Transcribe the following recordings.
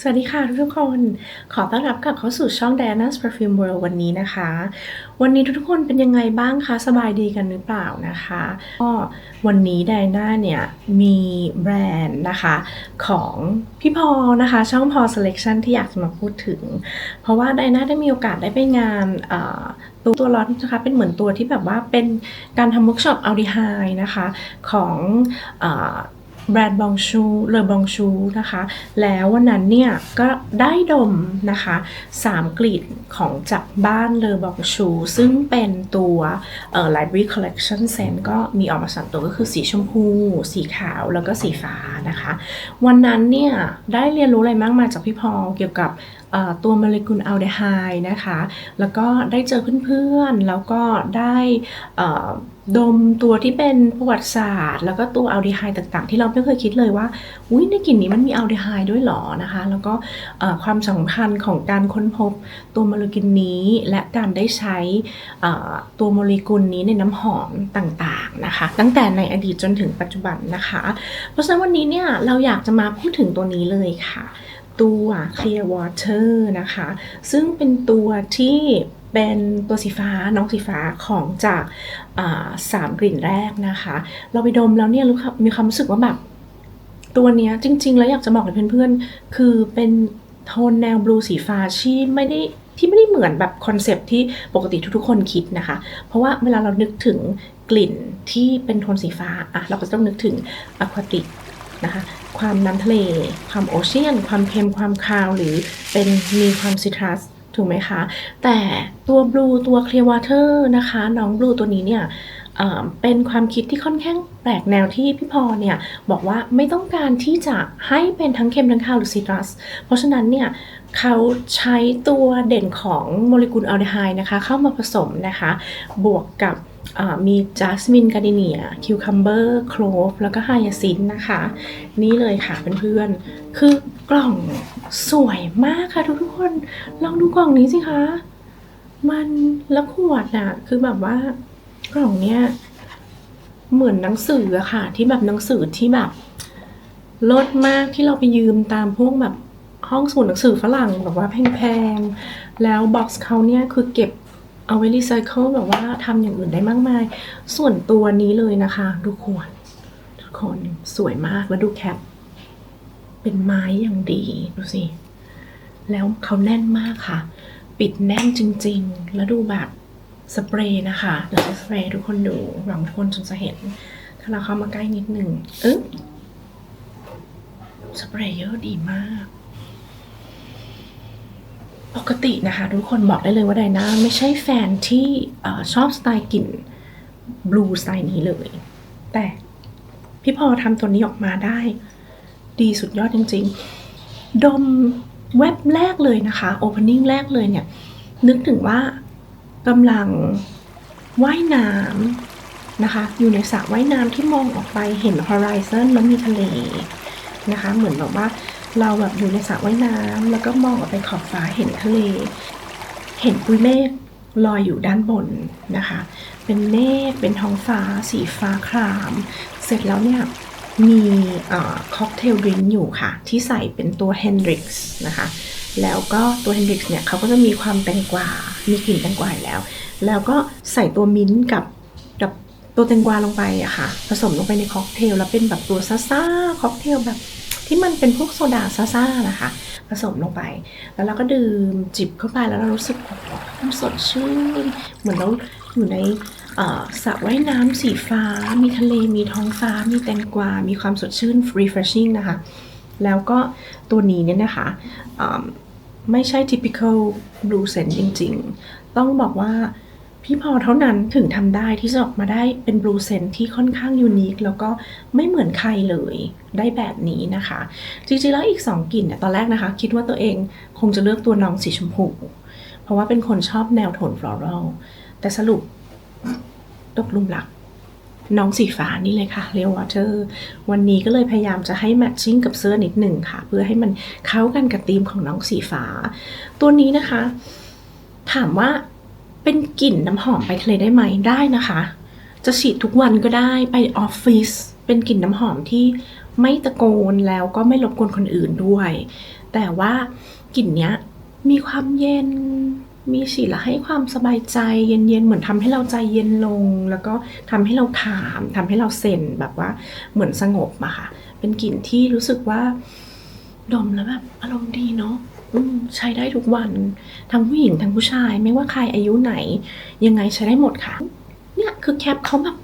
สวัสดีค่ะทุกๆคน ขอต้อนรับกลับเข้าสู่ช่อง Diana's Perfume World วันนี้นะคะ วันนี้ทุกๆคนเป็นยังไงบ้างคะ สบายดีกันหรือเปล่านะคะ ก็วันนี้ไดน่าเนี่ยมีแบรนด์นะคะของพี่พอนะคะ ช่องพอ Selection ที่อยากจะมาพูดถึง เพราะว่าไดน่าได้มีโอกาสได้ไปงานตัวตัวร้อนนะคะเป็นเหมือนตัวที่แบบว่าเป็นการทำเวิร์กช็อปอัลดีไฮนะคะของอ แบรนด์บองชูเลอบองชูนะคะ แล้ววันนั้นเนี่ยก็ได้ดมนะคะ3กลิ่นของจากบ้านเลอบองชู ซึ่งเป็นตัวเอ่อ Library Collection Scent ก็มีออกมาสามตัวก็คือสีชมพู สีขาวแล้วก็สีฟ้านะคะ วันนั้นเนี่ยได้เรียนรู้อะไรมากมายจากพี่พอเกี่ยวกับตัวโมเลกุลอัลเดไฮด์นะคะ แล้วก็ได้เจอเพื่อนๆ แล้วก็ได้ ดมตัวที่เป็นประวัติศาสตร์ แล้วก็ตัวอัลดีไฮด์ต่างๆ ที่เราไม่เคยคิดเลยว่าอุ้ยในกลิ่นนี้มันมีอัลดีไฮด์ด้วยหรอนะคะ แล้วก็ความสำคัญของการค้นพบตัวโมเลกุลนี้ และการได้ใช้ตัวโมเลกุลนี้ในน้ำหอมต่างๆนะคะ ตั้งแต่ในอดีตจนถึงปัจจุบันนะคะ เพราะฉะนั้นวันนี้เนี่ยเราอยากจะมาพูดถึงตัวนี้เลยค่ะ ตัว Clear Water นะคะ ซึ่งเป็นตัวที่ เป็นตัวสีฟ้าน้องสีฟ้าของจากสามกลิ่นแรกนะคะ เราไปดมแล้วเนี่ยรู้มีความรู้สึกว่าแบบตัวเนี้ยจริง ๆ แล้วอยากจะบอกกับเพื่อนๆ คือเป็นโทนแนวบลูสีฟ้าที่ไม่ได้ที่ไม่ได้เหมือนแบบคอนเซปที่ปกติทุกๆคนคิดนะคะ เพราะว่าเวลาเรานึกถึงกลิ่นที่เป็นโทนสีฟ้าอะเราก็จะต้องนึกถึงอะควาติกนะคะความน้ำทะเล ความโอเชียน ความเค็มความคาว หรือเป็นมีความซิตรัส ถูกไหมคะ แต่ตัวบลูตัว Clear Water นะคะ น้องบลูตัวนี้เนี่ยเป็นความคิดที่ค่อนข้างแปลกแนวที่พี่พอเนี่ยบอกว่าไม่ต้องการที่จะให้เป็นทั้งเค็มทั้งคาวหรือซิตรัส เพราะฉะนั้นเนี่ยเขาใช้ตัวเด่นของโมเลกุลอัลดีไฮด์นะคะ เข้ามาผสมนะคะ บวกกับมีจัสมินกา d ดเนียคิวคัมเบอร์โคลฟแล้วก็ไฮยาซินนะคะ นี่เลยค่ะเพื่อนๆคือ กล่องสวยมากค่ะทุกๆคน ลองดูกล่องนี้สิคะ มันแล้วขวดน่ะคือแบบว่ากล่องเนี้ยเหมือนหนังสืออะค่ะ ที่แบบหนังสือที่แบบลดมากที่เราไปยืมตามพวกแบบห้องสมุดหนังสือฝรั่งแบบว่าแพงๆ แล้วบ็อกซ์เขาเนี่ยคือเก็บเอาไว้รีไซเคิลแบบว่าทำอย่างอื่นได้มากมาย ส่วนตัวนี้เลยนะคะดูขวดทุกคนสวยมากแล้วดูแคป เป็นไม้อย่างดีดูสิ แล้วเขาแน่นมากค่ะ ปิดแน่นจริง ๆ แล้วดูแบบสเปรย์นะคะเดี๋ยวจะสเปรย์ทุกคนดูหวังทุกคนจะเห็น ถ้าเราเข้ามาใกล้นิดหนึ่งเอึ๊บสเปรย์เยอะดีมาก ปกตินะคะ ทุกคนบอกได้เลยว่าไดนาไม่ใช่แฟนที่อชอบสไตล์กลิ่นบลูสไตล์นี้เลย แต่พี่พอทำตัวนี้ออกมาได้ ดีสุดยอดจริง ๆ ดมเว็บแรกเลยนะคะ opening แรกเลยเนี่ย นึกถึงว่ากำลังว่ายน้ำนะคะ อยู่ในสระว่ายน้ำที่มองออกไปเห็น horizon แล้วมีทะเลนะคะ เหมือนแบบว่าเราแบบอยู่ในสระว่ายน้ำแล้วก็มองออกไปขอบฟ้าเห็นทะเล เห็นปุยเมฆลอยอยู่ด้านบนนะคะ เป็นเมฆเป็นท้องฟ้า สีฟ้าคราม เสร็จแล้วเนี่ย มีค็อกเทลดริงก์อยู่ค่ะ ที่ใส่เป็นตัว Hendrix นะคะ แล้วก็ตัว Hendrix เนี่ยเขาก็จะมีความแตงกวา มีกลิ่นแตงกวาแล้ว แล้วก็ใส่ตัวมิ้นท์กับกับตัวแตงกวาลงไปอะค่ะ ผสมลงไปในค็อกเทลแล้วเป็นแบบตัวซ่าๆค็อกเทลแบบที่มันเป็นพวกโซดาซ่าๆนะคะ ผสมลงไป แล้วเราก็ดื่มจิบเข้าไปแล้วเรารู้สึกสดชื่น เหมือนเราอยู่ใน สระว่ายน้ำสีฟ้า มีทะเล มีท้องฟ้า มีแตงกวา มีความสดชื่น refreshing นะคะ แล้วก็ตัวนี้เนี่ยนะคะไม่ใช่ typical blue scent จริงๆ ต้องบอกว่าพี่พอเท่านั้นถึงทำได้ที่จะออกมาได้เป็น blue scent ที่ค่อนข้างยูนิคแล้วก็ไม่เหมือนใครเลยได้แบบนี้นะคะ จริงๆแล้วอีก 2กลิ่นเนี่ยตอนแรกนะคะ คิดว่าตัวเองคงจะเลือกตัวน้องสีชมพู เพราะว่าเป็นคนชอบแนวโทน floral แต่สรุป ตกลุมรัก น้องสีฟ้านี่เลยค่ะเรียววอเตอร์วันนี้ก็เลยพยายามจะให้แมทชิ่งกับเสื้อนิดหนึ่งค่ะ เพื่อให้มันเข้ากันกับธีมของน้องสีฟ้า ตัวนี้นะคะ ถามว่าเป็นกลิ่นน้ำหอมไปทะเลได้ไหมได้นะคะ จะฉีดทุกวันก็ได้ไปออฟฟิศเป็นกลิ่นน้ำหอมที่ไม่ตะโกนแล้วก็ไม่รบกวนคนอื่นด้วย แต่ว่ากลิ่นเนี้ยมีความเย็น มีสีละให้ความสบายใจเย็นๆ เหมือนทำให้เราใจเย็นลง แล้วก็ทำให้เราถามทำให้เราเซนแบบว่าเหมือนสงบอะค่ะ เป็นกลิ่นที่รู้สึกว่าดมแล้วแบบอารมณ์ดีเนาะใช้ได้ทุกวันทั้งผู้หญิงทั้งผู้ชาย ไม่ว่าใครอายุไหน ยังไงใช้ได้หมดค่ะ เนี่ยคือแคปเขาแบบ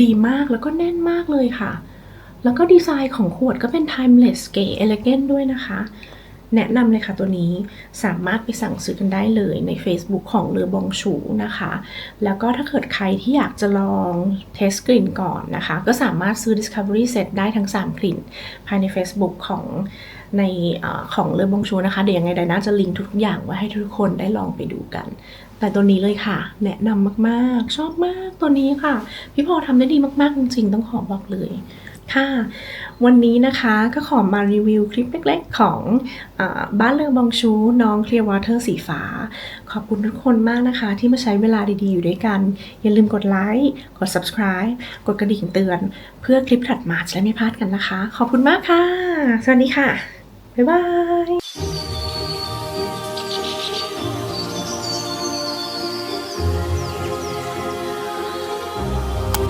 ดีมากแล้วก็แน่นมากเลยค่ะ แล้วก็ดีไซน์ของขวดก็เป็น timeless เก๋ elegant ด้วยนะคะ แนะนำเลยค่ะตัวนี้สามารถไปสั่งซื้อกันได้เลยใน Facebook ของเรือบองชูนะคะ แล้วก็ถ้าเกิดใครที่อยากจะลองเทสกลิ่นก่อนนะคะ ก็สามารถซื้อ Discovery Set ได้ทั้ง 3 กลิ่น ภายใน Facebook ของในอของเรือบองชูนะคะ เดี๋ยวยังไงไดน่าจะลิงก์ทุกอย่างไว้ให้ทุกคนได้ลองไปดูกัน แต่ตัวนี้เลยค่ะ แนะนำมากๆ ชอบมากตัวนี้ค่ะ พี่พอทำได้ดีมากๆ จริงๆ ต้องขอบอกเลยค่ะ วันนี้นะคะก็ขอมารีวิวคลิปเล็กๆ ของอบ้านเลอบองชู น้องเคลียร์วอเตอร์สีฟ้า ขอบคุณทุกคนมากนะคะ ที่มาใช้เวลาดีๆ อยู่ด้วยกัน อย่าลืมกดไลค์ กด subscribe กดกระดิ่งเตือน เพื่อคลิปถัดมาจะได้ไม่พลาดกันนะคะ ขอบคุณมากค่ะ สวัสดีค่ะ บ๊ายบาย